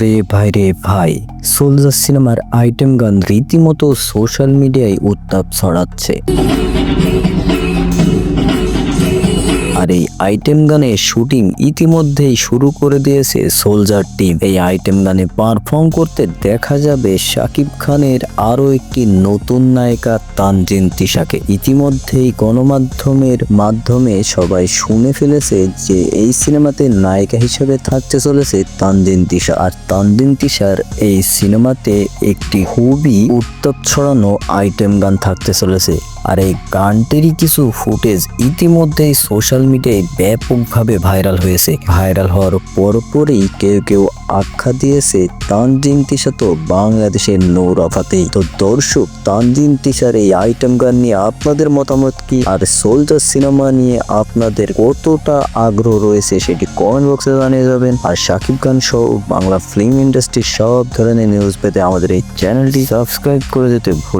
রে ভাই রে ভাই সোলজার সিনেমার আইটেম গান রীতিমতো সোশ্যাল মিডিয়ায় উত্তাপ ছড়াচ্ছে। আর এই আইটেম গানের শুটিং ইতিমধ্যেই শুরু করে দিয়েছে সোলজার টিম এই আইটেম গানে পারফর্ম করতে দেখা যাবে শাকিব খানের আরও একটি নতুন নায়িকা তানজিন তিশাকে। ইতিমধ্যেই গণমাধ্যমের মাধ্যমে সবাই শুনে ফেলেছে যে এই সিনেমাতে নায়িকা হিসেবে থাকতে চলেছে তানজিন তিশা। আর তানজিন তিশার এই সিনেমাতে একটি খুবই উত্তাপ ছড়ানো আইটেম গান থাকতে চলেছে। আর এই গানটিরই কিছু ফুটেজ ইতিমধ্যেই সোশ্যাল মিডিয়ায় ব্যাপকভাবে ভাইরাল হয়েছে। ভাইরাল হওয়ার পরপরই কেউ কেউ আখ্যা দিয়েছে, তানজিন তিশা তো বাংলাদেশের নৌরাফাতেই তো দর্শক, তানজিন তিশার এই আইটেম গান নিয়ে আপনাদের মতামত কি? আর সোলজার সিনেমা নিয়ে আপনাদের কতটা আগ্রহ রয়েছে সেটি কমেন্ট বক্সে জানিয়ে যাবেন। আর শাকিব খান সহ বাংলা ফিল্ম ইন্ডাস্ট্রির সব ধরনের নিউজ পেতে আমাদের এই চ্যানেলটি সাবস্ক্রাইব করে দিতে ভুল